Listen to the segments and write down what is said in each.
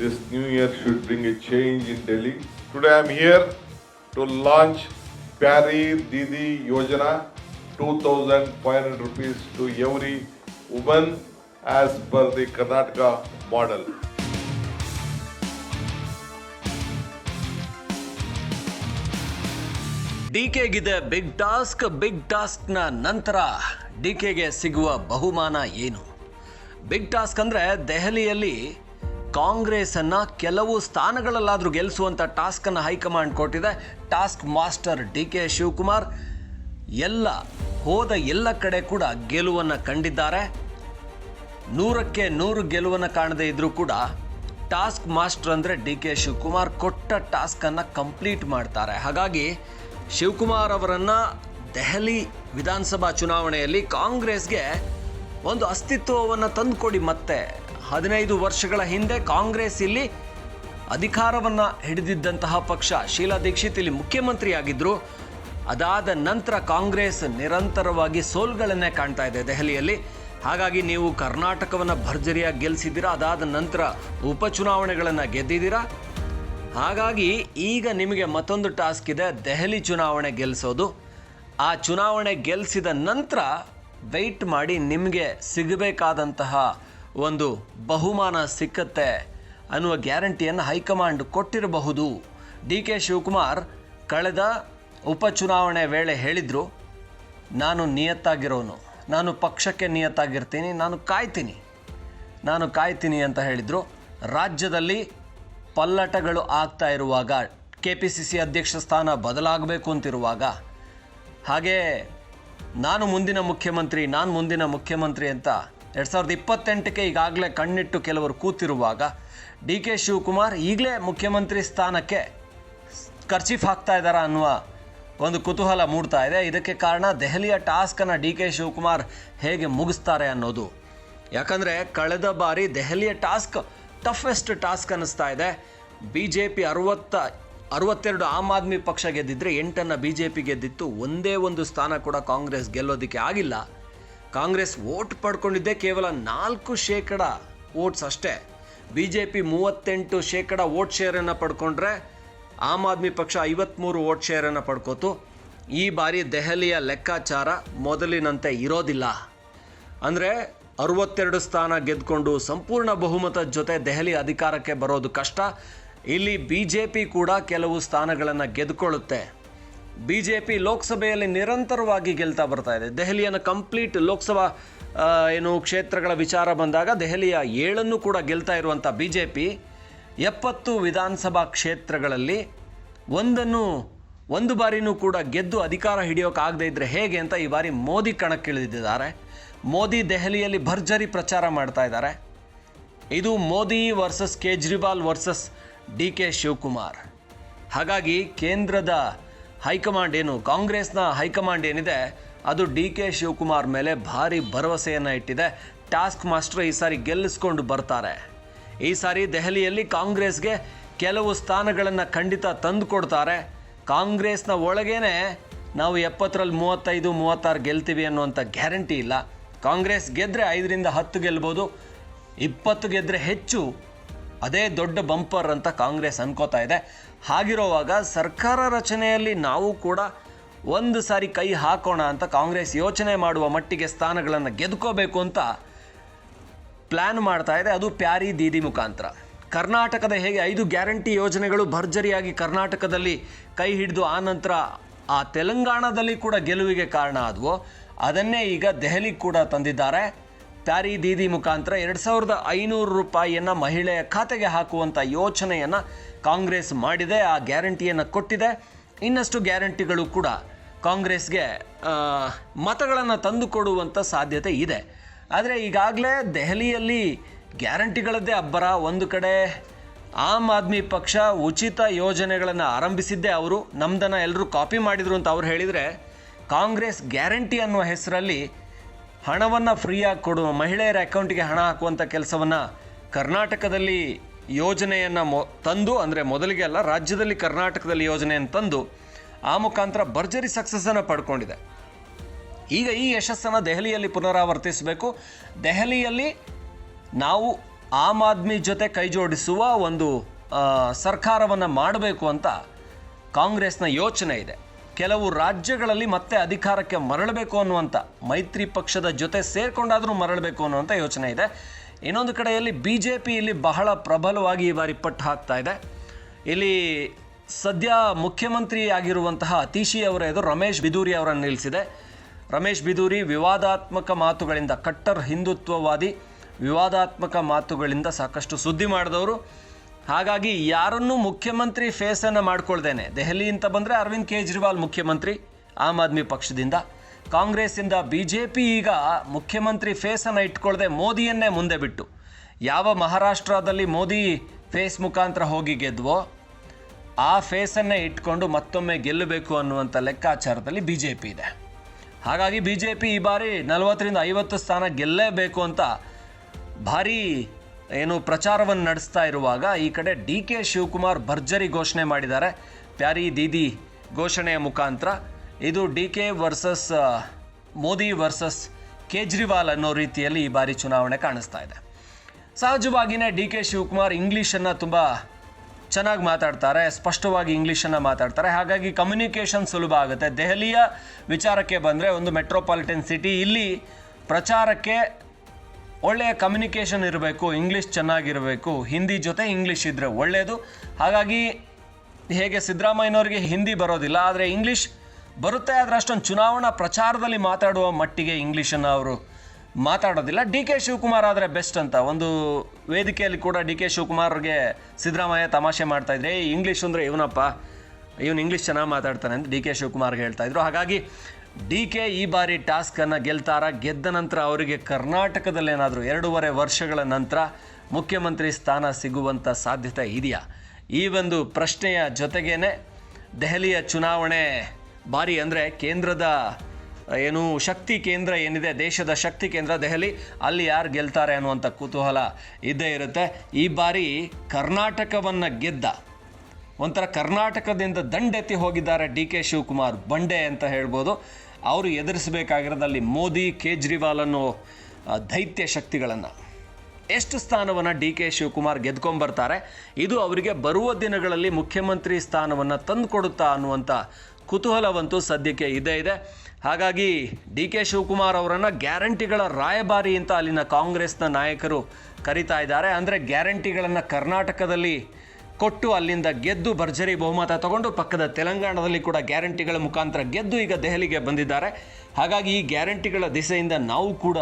this new year should bring a change in Delhi. Today I am here to launch Pari Didi Yojana 2500 rupees to every woman as per the Karnataka model. ಡಿಕೆಗಿದೆ big task big ಟಾಸ್ಕ್ನ ನಂತರ ಡಿಕೆಗೆ ಸಿಗುವ ಬಹುಮಾನ ಏನು big task ಅಂದರೆ ದೆಹಲಿಯಲ್ಲಿ ಕಾಂಗ್ರೆಸ್ ಅನ್ನ ಕೆಲವು ಸ್ಥಾನಗಳಲ್ಲಾದರೂ ಗೆಲ್ಲಿಸುವಂಥ ಟಾಸ್ಕನ್ನು high command command. Task master D K Shivakumar, ಎಲ್ಲ ಹೋದ ಎಲ್ಲ ಕಡೆ ಕೂಡ ಗೆಲುವನ್ನು ಕಂಡಿದ್ದಾರೆ. ನೂರಕ್ಕೆ ನೂರು ಗೆಲುವನ್ನು ಕಾಣದೇ ಇದ್ದರೂ ಕೂಡ ಟಾಸ್ಕ್ ಮಾಸ್ಟರ್ ಅಂದರೆ ಡಿ ಕೆ ಶಿವಕುಮಾರ್ ಕೊಟ್ಟ ಟಾಸ್ಕನ್ನು ಕಂಪ್ಲೀಟ್ ಮಾಡ್ತಾರೆ. ಹಾಗಾಗಿ ಶಿವಕುಮಾರ್ ಅವರನ್ನು ದೆಹಲಿ ವಿಧಾನಸಭಾ ಚುನಾವಣೆಯಲ್ಲಿ ಕಾಂಗ್ರೆಸ್ಗೆ ಒಂದು ಅಸ್ತಿತ್ವವನ್ನು ತಂದುಕೊಡಿ ಮತ್ತೆ ಹದಿನೈದು ವರ್ಷಗಳ ಹಿಂದೆ ಕಾಂಗ್ರೆಸ್ ಇಲ್ಲಿ ಅಧಿಕಾರವನ್ನು ಹಿಡಿದಿದ್ದಂತಹ ಪಕ್ಷ. ಶೀಲಾ ದೀಕ್ಷಿತ್ ಇಲ್ಲಿ ಮುಖ್ಯಮಂತ್ರಿ ಆಗಿದ್ರು ಅದಾದ ನಂತರ ಕಾಂಗ್ರೆಸ್ ನಿರಂತರವಾಗಿ ಸೋಲ್ಗಳನ್ನೇ ಕಾಣ್ತಾ ಇದೆ ದೆಹಲಿಯಲ್ಲಿ. ಹಾಗಾಗಿ ನೀವು ಕರ್ನಾಟಕವನ್ನು ಭರ್ಜರಿಯಾಗಿ ಗೆಲ್ಲಿಸಿದ್ದೀರಾ ಅದಾದ ನಂತರ ಉಪಚುನಾವಣೆಗಳನ್ನು ಗೆದ್ದಿದ್ದೀರಾ? ಹಾಗಾಗಿ ಈಗ ನಿಮಗೆ ಮತ್ತೊಂದು ಟಾಸ್ಕ್ ಇದೆ, ದೆಹಲಿ ಚುನಾವಣೆ ಗೆಲ್ಲಿಸೋದು ಆ ಚುನಾವಣೆ ಗೆಲ್ಲಿಸಿದ ನಂತರ ವೆಯ್ಟ್ ಮಾಡಿ ನಿಮಗೆ ಸಿಗಬೇಕಾದಂತಹ ಒಂದು ಬಹುಮಾನ ಸಿಕ್ಕತ್ತೆ ಅನ್ನುವ ಗ್ಯಾರಂಟಿಯನ್ನು ಹೈಕಮಾಂಡ್ ಕೊಟ್ಟಿರಬಹುದು. ಡಿ ಕೆ ಶಿವಕುಮಾರ್ ಕಳೆದ ಉಪಚುನಾವಣೆ ವೇಳೆ ಹೇಳಿದರು, ನಾನು ನಿಯತ್ತಾಗಿರೋನು. ನಾನು ಪಕ್ಷಕ್ಕೆ ನಿಯತ್ತಾಗಿರ್ತೀನಿ. ನಾನು ಕಾಯ್ತೀನಿ. ನಾನು ಕಾಯ್ತೀನಿ ಅಂತ ಹೇಳಿದರು. ರಾಜ್ಯದಲ್ಲಿ ಪಲ್ಲಟಗಳು ಆಗ್ತಾ ಇರುವಾಗ, ಕೆ ಪಿ ಸಿ ಸಿ ಅಧ್ಯಕ್ಷ ಸ್ಥಾನ ಬದಲಾಗಬೇಕು ಅಂತಿರುವಾಗ, ಹಾಗೇ ನಾನು ಮುಂದಿನ ಮುಖ್ಯಮಂತ್ರಿ, ನಾನು ಮುಂದಿನ ಮುಖ್ಯಮಂತ್ರಿ ಅಂತ ಎರಡು ಸಾವಿರದ ಇಪ್ಪತ್ತೆಂಟಕ್ಕೆ ಈಗಾಗಲೇ ಕಣ್ಣಿಟ್ಟು ಕೆಲವರು ಕೂತಿರುವಾಗ ಡಿ ಕೆ ಶಿವಕುಮಾರ್ ಈಗಲೇ ಮುಖ್ಯಮಂತ್ರಿ ಸ್ಥಾನಕ್ಕೆ ಖರ್ಚೀಫ್ ಹಾಕ್ತಾ ಇದ್ದಾರಾ ಅನ್ನುವ ಒಂದು ಕುತೂಹಲ ಮೂಡ್ತಾ ಇದೆ. ಇದಕ್ಕೆ ಕಾರಣ ದೆಹಲಿಯ ಟಾಸ್ಕನ್ನು ಡಿ ಕೆ ಶಿವಕುಮಾರ್ ಹೇಗೆ ಮುಗಿಸ್ತಾರೆ ಅನ್ನೋದು. ಯಾಕಂದರೆ ಕಳೆದ ಬಾರಿ ದೆಹಲಿಯ ಟಾಸ್ಕ್ ಟಫೆಸ್ಟ್ ಟಾಸ್ಕ್ ಅನ್ನಿಸ್ತಾ ಇದೆ. ಬಿ ಜೆ ಪಿ ಅರವತ್ತ, ಅರವತ್ತೆರಡು ಆಮ್ ಆದ್ಮಿ ಪಕ್ಷ ಗೆದ್ದಿದ್ರೆ ಎಂಟನ್ನು ಬಿ ಜೆ ಪಿ ಗೆದ್ದಿತ್ತು. ಒಂದೇ ಒಂದು ಸ್ಥಾನ ಕೂಡ ಕಾಂಗ್ರೆಸ್ ಗೆಲ್ಲೋದಕ್ಕೆ ಆಗಿಲ್ಲ. ಕಾಂಗ್ರೆಸ್ ವೋಟ್ ಪಡ್ಕೊಂಡಿದ್ದೆ ಕೇವಲ ನಾಲ್ಕು ಶೇಕಡ ವೋಟ್ಸ್ ಅಷ್ಟೇ. ಬಿ ಜೆ ಪಿ ಮೂವತ್ತೆಂಟು ಶೇಕಡ ವೋಟ್ ಶೇರನ್ನು ಪಡ್ಕೊಂಡ್ರೆ ಆಮ್ ಆದ್ಮಿ ಪಕ್ಷ ಐವತ್ತ್ಮೂರು ವೋಟ್ ಶೇರನ್ನು ಪಡ್ಕೋತು. ಈ ಬಾರಿ ದೆಹಲಿಯ ಲೆಕ್ಕಾಚಾರ ಮೊದಲಿನಂತೆ ಇರೋದಿಲ್ಲ. ಅಂದರೆ ಅರವತ್ತೆರಡು ಸ್ಥಾನ ಗೆದ್ಕೊಂಡು ಸಂಪೂರ್ಣ ಬಹುಮತದ ಜೊತೆ ದೆಹಲಿ ಅಧಿಕಾರಕ್ಕೆ ಬರೋದು ಕಷ್ಟ. ಇಲ್ಲಿ ಬಿ ಜೆ ಪಿ ಕೂಡ ಕೆಲವು ಸ್ಥಾನಗಳನ್ನು ಗೆದ್ಕೊಳ್ಳುತ್ತೆ. ಬಿ ಜೆ ಪಿ ಲೋಕಸಭೆಯಲ್ಲಿ ನಿರಂತರವಾಗಿ ಗೆಲ್ತಾ ಬರ್ತಾ ಇದೆ. ದೆಹಲಿಯನ್ನು ಕಂಪ್ಲೀಟ್ ಲೋಕಸಭಾ ಏನು ಕ್ಷೇತ್ರಗಳ ವಿಚಾರ ಬಂದಾಗ ದೆಹಲಿಯ ಏಳನ್ನು ಕೂಡ ಗೆಲ್ತಾ ಇರುವಂಥ ಬಿ ಜೆ ಪಿ ಎಪ್ಪತ್ತು ವಿಧಾನಸಭಾ ಕ್ಷೇತ್ರಗಳಲ್ಲಿ ಒಂದನ್ನು, ಒಂದು ಬಾರಿನೂ ಕೂಡ ಗೆದ್ದು ಅಧಿಕಾರ ಹಿಡಿಯೋಕ್ಕಾಗದೇ ಇದ್ದರೆ ಹೇಗೆ ಅಂತ ಈ ಬಾರಿ ಮೋದಿ ಕಣಕ್ಕಿಳಿದಿದ್ದಾರೆ. ಮೋದಿ ದೆಹಲಿಯಲ್ಲಿ ಭರ್ಜರಿ ಪ್ರಚಾರ ಮಾಡ್ತಾ ಇದ್ದಾರೆ. ಇದು Modi versus Kejriwal versus D K Shivakumar. ಹಾಗಾಗಿ ಕೇಂದ್ರದ ಹೈಕಮಾಂಡ್ ಏನು? ಕಾಂಗ್ರೆಸ್ನ ಹೈಕಮಾಂಡ್ ಏನಿದೆ? ಅದು ಡಿ ಕೆ ಶಿವಕುಮಾರ್ ಮೇಲೆ ಭಾರಿ ಭರವಸೆಯನ್ನು ಇಟ್ಟಿದೆ. ಟಾಸ್ಕ್ ಮಾಸ್ಟರ್ ಈ ಸಾರಿ ಗೆಲ್ಲಿಸ್ಕೊಂಡು ಬರ್ತಾರೆ. ಈ ಸಾರಿ ದೆಹಲಿಯಲ್ಲಿ ಕಾಂಗ್ರೆಸ್ಗೆ ಕೆಲವು ಸ್ಥಾನಗಳನ್ನು ಖಂಡಿತ ತಂದು ಕೊಡ್ತಾರೆ ಕಾಂಗ್ರೆಸ್ನ ಒಳಗೇನೆ ನಾವು ಎಪ್ಪತ್ತರಲ್ಲಿ ಮೂವತ್ತೈದು, ಮೂವತ್ತಾರು ಗೆಲ್ತೀವಿ ಅನ್ನುವಂಥ ಗ್ಯಾರಂಟಿ ಇಲ್ಲ. ಕಾಂಗ್ರೆಸ್ ಗೆದ್ದರೆ ಐದರಿಂದ ಹತ್ತು ಗೆಲ್ಬೋದು. ಇಪ್ಪತ್ತು ಗೆದ್ದರೆ ಹೆಚ್ಚು. ಅದೇ ದೊಡ್ಡ ಬಂಪರ್ ಅಂತ ಕಾಂಗ್ರೆಸ್ ಅನ್ಕೋತಾ ಇದೆ. ಹಾಗಿರುವಾಗ ಸರ್ಕಾರ ರಚನೆಯಲ್ಲಿ ನಾವು ಕೂಡ ಒಂದು ಸಾರಿ ಕೈ ಹಾಕೋಣ ಅಂತ ಕಾಂಗ್ರೆಸ್ ಯೋಚನೆ ಮಾಡುವ ಮಟ್ಟಿಗೆ ಸ್ಥಾನಗಳನ್ನು ಗೆದ್ಕೋಬೇಕು ಅಂತ ಪ್ಲ್ಯಾನ್ ಮಾಡ್ತಾ ಇದೆ. ಅದು ಪ್ಯಾರಿ ದೀದಿ ಮುಖಾಂತರ. ಕರ್ನಾಟಕದ ಹೇಗೆ ಐದು ಗ್ಯಾರಂಟಿ ಯೋಜನೆಗಳು ಭರ್ಜರಿಯಾಗಿ ಕರ್ನಾಟಕದಲ್ಲಿ ಕೈ ಹಿಡಿದು ಆ ನಂತರ ಆ ತೆಲಂಗಾಣದಲ್ಲಿ ಕೂಡ ಗೆಲುವಿಗೆ ಕಾರಣ ಆದವು. ಅದನ್ನೇ ಈಗ ದೆಹಲಿ ಕೂಡ ತಂದಿದ್ದಾರೆ. ಪ್ಯಾರಿ ದೀದಿ ಮುಖಾಂತರ ಎರಡು ಸಾವಿರದ ಐನೂರು ರೂಪಾಯಿಯನ್ನು ಮಹಿಳೆಯ ಖಾತೆಗೆ ಹಾಕುವಂಥ ಯೋಚನೆಯನ್ನು ಕಾಂಗ್ರೆಸ್ ಮಾಡಿದೆ. ಆ ಗ್ಯಾರಂಟಿಯನ್ನು ಕೊಟ್ಟಿದೆ. ಇನ್ನಷ್ಟು ಗ್ಯಾರಂಟಿಗಳು ಕೂಡ ಕಾಂಗ್ರೆಸ್ಗೆ ಮತಗಳನ್ನು ತಂದುಕೊಡುವಂಥ ಸಾಧ್ಯತೆ ಇದೆ. ಆದರೆ ಈಗಾಗಲೇ ದೆಹಲಿಯಲ್ಲಿ ಗ್ಯಾರಂಟಿಗಳದ್ದೇ ಅಬ್ಬರ. ಒಂದು ಕಡೆ ಆಮ್ ಆದ್ಮಿ ಪಕ್ಷ ಉಚಿತ ಯೋಜನೆಗಳನ್ನು ಆರಂಭಿಸಿದ್ದೇ ಅವರು. ನಮ್ದನ್ನು ಎಲ್ಲರೂ ಕಾಪಿ ಮಾಡಿದರು ಅಂತ ಅವ್ರು ಹೇಳಿದರೆ ಕಾಂಗ್ರೆಸ್ ಗ್ಯಾರಂಟಿ ಅನ್ನುವ ಹೆಸರಲ್ಲಿ ಹಣವನ್ನು ಫ್ರೀಯಾಗಿ ಕೊಡುವ ಮಹಿಳೆಯರ ಅಕೌಂಟಿಗೆ ಹಣ ಹಾಕುವಂಥ ಕೆಲಸವನ್ನು ಕರ್ನಾಟಕದಲ್ಲಿ ಯೋಜನೆಯನ್ನು ಮೊ, ತಂದು, ಅಂದರೆ ಮೊದಲಿಗೆ ಅಲ್ಲ, ರಾಜ್ಯದಲ್ಲಿ ಕರ್ನಾಟಕದಲ್ಲಿ ಯೋಜನೆಯನ್ನು ತಂದು ಆ ಮುಖಾಂತರ ಭರ್ಜರಿ ಸಕ್ಸಸ್ಸನ್ನು ಪಡ್ಕೊಂಡಿದೆ. ಈಗ ಈ ಯಶಸ್ಸನ್ನು ದೆಹಲಿಯಲ್ಲಿ ಪುನರಾವರ್ತಿಸಬೇಕು. ದೆಹಲಿಯಲ್ಲಿ ನಾವು ಆಮ್ ಆದ್ಮಿ ಜೊತೆ ಕೈ ಜೋಡಿಸುವ ಒಂದು ಸರ್ಕಾರವನ್ನು ಮಾಡಬೇಕು ಅಂತ ಕಾಂಗ್ರೆಸ್ನ ಯೋಚನೆ ಇದೆ. ಕೆಲವು ರಾಜ್ಯಗಳಲ್ಲಿ ಮತ್ತೆ ಅಧಿಕಾರಕ್ಕೆ ಮರಳಬೇಕು ಅನ್ನುವಂಥ ಮೈತ್ರಿ ಪಕ್ಷದ ಜೊತೆ ಸೇರ್ಕೊಂಡಾದರೂ ಮರಳಬೇಕು ಅನ್ನುವಂಥ ಯೋಚನೆ ಇದೆ. ಇನ್ನೊಂದು ಕಡೆಯಲ್ಲಿ ಬಿ ಜೆ ಪಿ ಇಲ್ಲಿ ಬಹಳ ಪ್ರಬಲವಾಗಿ ಈ ಬಾರಿ ಪಟ್ಟು ಹಾಕ್ತಾ ಇದೆ. ಇಲ್ಲಿ ಸದ್ಯ ಮುಖ್ಯಮಂತ್ರಿ ಆಗಿರುವಂತಹ ಅತೀಶಿ ಅವರ ಎದುರು ರಮೇಶ್ ಬಿದೂರಿ ಅವರನ್ನು ನಿಲ್ಲಿಸಿದೆ. ರಮೇಶ್ ಬಿದೂರಿ ವಿವಾದಾತ್ಮಕ ಮಾತುಗಳಿಂದ ಕಟ್ಟರ್ ಹಿಂದುತ್ವವಾದಿ. ವಿವಾದಾತ್ಮಕ ಮಾತುಗಳಿಂದ ಸಾಕಷ್ಟು ಸುದ್ದಿ ಮಾಡಿದವರು. ಹಾಗಾಗಿ ಯಾರನ್ನು ಮುಖ್ಯಮಂತ್ರಿ ಫೇಸನ್ನು ಮಾಡ್ಕೊಳ್ದೇನೆ. ದೆಹಲಿ ಅಂತ ಬಂದರೆ ಅರವಿಂದ್ ಕೇಜ್ರಿವಾಲ್ ಮುಖ್ಯಮಂತ್ರಿ, ಆಮ್ ಆದ್ಮಿ ಪಕ್ಷದಿಂದ. ಕಾಂಗ್ರೆಸ್ಸಿಂದ ಬಿ ಜೆ ಪಿ ಈಗ ಮುಖ್ಯಮಂತ್ರಿ ಫೇಸನ್ನು ಇಟ್ಕೊಳ್ದೆ ಮೋದಿಯನ್ನೇ ಮುಂದೆ ಬಿಟ್ಟು. ಯಾವ ಮಹಾರಾಷ್ಟ್ರದಲ್ಲಿ ಮೋದಿ ಫೇಸ್ ಮುಖಾಂತರ ಹೋಗಿ ಗೆದ್ವೋ, ಆ ಫೇಸನ್ನೇ ಇಟ್ಕೊಂಡು ಮತ್ತೊಮ್ಮೆ ಗೆಲ್ಲಬೇಕು ಅನ್ನುವಂಥ ಲೆಕ್ಕಾಚಾರದಲ್ಲಿ ಬಿ ಜೆ ಪಿ ಇದೆ. ಹಾಗಾಗಿ ಬಿ ಜೆ ಪಿ ಈ ಬಾರಿ ನಲವತ್ತರಿಂದ ಐವತ್ತು ಸ್ಥಾನ ಗೆಲ್ಲಲೇಬೇಕು ಅಂತ ಭಾರೀ ಏನು ಪ್ರಚಾರವನ್ನು ನಡೆಸ್ತಾ ಇರುವಾಗ ಈ ಕಡೆ ಡಿ ಕೆ ಶಿವಕುಮಾರ್ ಭರ್ಜರಿ ಘೋಷಣೆ ಮಾಡಿದ್ದಾರೆ. ಪ್ಯಾರಿ ದೀದಿ ಘೋಷಣೆಯ ಮುಖಾಂತರ ಇದು D K versus Modi versus Kejriwal ಅನ್ನೋ ರೀತಿಯಲ್ಲಿ ಈ ಬಾರಿ ಚುನಾವಣೆ ಕಾಣಿಸ್ತಾ ಇದೆ. ಸಹಜವಾಗಿಯೇ ಡಿ ಕೆ ಶಿವಕುಮಾರ್ ಇಂಗ್ಲೀಷನ್ನು ತುಂಬ ಚೆನ್ನಾಗಿ ಮಾತಾಡ್ತಾರೆ, ಸ್ಪಷ್ಟವಾಗಿ ಇಂಗ್ಲೀಷನ್ನು ಮಾತಾಡ್ತಾರೆ. ಹಾಗಾಗಿ ಕಮ್ಯುನಿಕೇಷನ್ ಸುಲಭ ಆಗುತ್ತೆ. ದೆಹಲಿಯ ವಿಚಾರಕ್ಕೆ ಬಂದರೆ ಒಂದು ಮೆಟ್ರೋಪಾಲಿಟನ್ ಸಿಟಿ ಇಲ್ಲಿ ಪ್ರಚಾರಕ್ಕೆ ಒಳ್ಳೆಯ ಕಮ್ಯುನಿಕೇಷನ್ ಇರಬೇಕು ಇಂಗ್ಲೀಷ್ ಚೆನ್ನಾಗಿರಬೇಕು ಹಿಂದಿ ಜೊತೆ ಇಂಗ್ಲೀಷ್ ಇದ್ದರೆ ಒಳ್ಳೆಯದು ಹಾಗಾಗಿ ಹೇಗೆ ಸಿದ್ದರಾಮಯ್ಯನವರಿಗೆ ಹಿಂದಿ ಬರೋದಿಲ್ಲ ಆದರೆ ಇಂಗ್ಲೀಷ್ ಬರುತ್ತೆ ಆದರೆ ಅಷ್ಟೊಂದು ಚುನಾವಣಾ ಪ್ರಚಾರದಲ್ಲಿ ಮಾತಾಡುವ ಮಟ್ಟಿಗೆ ಇಂಗ್ಲೀಷನ್ನು ಅವರು ಮಾತಾಡೋದಿಲ್ಲ. ಡಿ ಕೆ ಶಿವಕುಮಾರ್ ಆದರೆ ಬೆಸ್ಟ್ ಅಂತ. ಒಂದು ವೇದಿಕೆಯಲ್ಲಿ ಕೂಡ ಡಿ ಕೆ ಶಿವಕುಮಾರ್ಗೆ ಸಿದ್ದರಾಮಯ್ಯ ತಮಾಷೆ ಮಾಡ್ತಾಯಿದ್ರೆ "ಏಯ್, ಇಂಗ್ಲೀಷ್ ಅಂದರೆ ಇವನಪ್ಪ ಇವನು ಇಂಗ್ಲೀಷ್ ಚೆನ್ನಾಗಿ ಮಾತಾಡ್ತಾನೆ ಅಂತ ಡಿ ಕೆ ಶಿವಕುಮಾರ್ಗೆ ಹೇಳ್ತಾ ಇದ್ರು. ಹಾಗಾಗಿ ಡಿ ಕೆ ಈ ಬಾರಿ ಟಾಸ್ಕನ್ನು ಗೆಲ್ತಾರ, ಗೆದ್ದ ನಂತರ ಅವರಿಗೆ ಕರ್ನಾಟಕದಲ್ಲೇನಾದರೂ ಎರಡೂವರೆ ವರ್ಷಗಳ ನಂತರ ಮುಖ್ಯಮಂತ್ರಿ ಸ್ಥಾನ ಸಿಗುವಂಥ ಸಾಧ್ಯತೆ ಇದೆಯಾ? ಈ ಒಂದು ಪ್ರಶ್ನೆಯ ಜೊತೆಗೇನೆ ದೆಹಲಿಯ ಚುನಾವಣೆ ಬಾರಿ ಅಂದರೆ ಕೇಂದ್ರದ ಏನು ಶಕ್ತಿ ಕೇಂದ್ರ ಏನಿದೆ, ದೇಶದ ಶಕ್ತಿ ಕೇಂದ್ರ ದೆಹಲಿ, ಅಲ್ಲಿ ಯಾರು ಗೆಲ್ತಾರೆ ಅನ್ನುವಂಥ ಕುತೂಹಲ ಇದ್ದೇ ಇರುತ್ತೆ. ಈ ಬಾರಿ ಕರ್ನಾಟಕವನ್ನು ಗೆದ್ದ ಒಂಥರ ಕರ್ನಾಟಕದಿಂದ ದಂಡೆತ್ತಿ ಹೋಗಿದ್ದಾರೆ ಡಿ ಕೆ ಶಿವಕುಮಾರ್ ಬಂಡೆ ಅಂತ ಹೇಳ್ಬೋದು. ಅವರು ಎದುರಿಸಬೇಕಾಗಿರೋದಲ್ಲಿ ಮೋದಿ, ಕೇಜ್ರಿವಾಲ್ ಅನ್ನೋ ದೈತ್ಯ ಶಕ್ತಿಗಳನ್ನು. ಎಷ್ಟು ಸ್ಥಾನವನ್ನು ಡಿ ಕೆ ಶಿವಕುಮಾರ್ ಗೆದ್ಕೊಂಬರ್ತಾರೆ? ಇದು ಅವರಿಗೆ ಬರುವ ದಿನಗಳಲ್ಲಿ ಮುಖ್ಯಮಂತ್ರಿ ಸ್ಥಾನವನ್ನು ತಂದುಕೊಡುತ್ತಾ ಅನ್ನುವಂಥ ಕುತೂಹಲವಂತೂ ಸದ್ಯಕ್ಕೆ ಇದೇ ಇದೆ. ಹಾಗಾಗಿ ಡಿ ಕೆ ಶಿವಕುಮಾರ್ ಅವರನ್ನು ಗ್ಯಾರಂಟಿಗಳ ರಾಯಭಾರಿ ಅಂತ ಅಲ್ಲಿನ ಕಾಂಗ್ರೆಸ್ನ ನಾಯಕರು ಕರಿತಾ ಇದ್ದಾರೆ. ಅಂದರೆ ಗ್ಯಾರಂಟಿಗಳನ್ನು ಕರ್ನಾಟಕದಲ್ಲಿ ಕೊಟ್ಟು ಅಲ್ಲಿಂದ ಗೆದ್ದು ಭರ್ಜರಿ ಬಹುಮತ ತಗೊಂಡು ಪಕ್ಕದ ತೆಲಂಗಾಣದಲ್ಲಿ ಕೂಡ ಗ್ಯಾರಂಟಿಗಳ ಮುಖಾಂತರ ಗೆದ್ದು ಈಗ ದೆಹಲಿಗೆ ಬಂದಿದ್ದಾರೆ. ಹಾಗಾಗಿ ಈ ಗ್ಯಾರಂಟಿಗಳ ದಿಸೆಯಿಂದ ನಾವು ಕೂಡ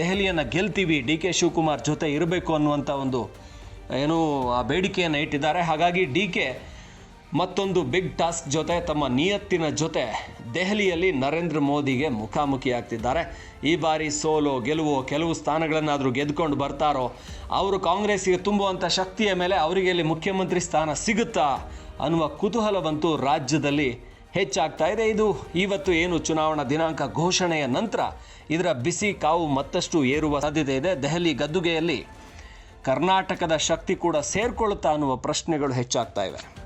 ದೆಹಲಿಯನ್ನು ಗೆಲ್ತೀವಿ. ಡಿ ಕೆ ಶಿವಕುಮಾರ್ ಜೊತೆ ಇರಬೇಕು ಅನ್ನುವಂಥ ಒಂದು, ಏನು ಆ ಬೇಡಿಕೆಯನ್ನು ಇಟ್ಟಿದ್ದಾರೆ. ಹಾಗಾಗಿ ಡಿ ಕೆ ಮತ್ತೊಂದು ಬಿಗ್ ಟಾಸ್ಕ್ ಜೊತೆ ತಮ್ಮ ನಿಯತ್ತಿನ ಜೊತೆ ದೆಹಲಿಯಲ್ಲಿ ನರೇಂದ್ರ ಮೋದಿಗೆ ಮುಖಾಮುಖಿ ಆಗ್ತಿದ್ದಾರೆ ಈ ಬಾರಿ ಸೋಲೋ, ಗೆಲುವು, ಕೆಲವು ಸ್ಥಾನಗಳನ್ನಾದರೂ ಗೆದ್ಕೊಂಡು ಬರ್ತಾರೋ, ಅವರು ಕಾಂಗ್ರೆಸ್ಸಿಗೆ ತುಂಬುವಂಥ ಶಕ್ತಿಯ ಮೇಲೆ ಅವರಿಗೆ ಇಲ್ಲಿ ಮುಖ್ಯಮಂತ್ರಿ ಸ್ಥಾನ ಸಿಗುತ್ತಾ ಅನ್ನುವ ಕುತೂಹಲವಂತೂ ರಾಜ್ಯದಲ್ಲಿ ಹೆಚ್ಚಾಗ್ತಾ ಇದೆ. ಇದು ಇವತ್ತು ಏನು ಚುನಾವಣಾ ದಿನಾಂಕ ಘೋಷಣೆಯ ನಂತರ ಇದರ ಬಿಸಿ ಕಾವು ಮತ್ತಷ್ಟು ಏರುವ ಸಾಧ್ಯತೆ ಇದೆ. ದೆಹಲಿ ಗದ್ದುಗೆಯಲ್ಲಿ ಕರ್ನಾಟಕದ ಶಕ್ತಿ ಕೂಡ ಸೇರ್ಕೊಳ್ಳುತ್ತಾ ಅನ್ನುವ ಪ್ರಶ್ನೆಗಳು ಹೆಚ್ಚಾಗ್ತಾ ಇವೆ.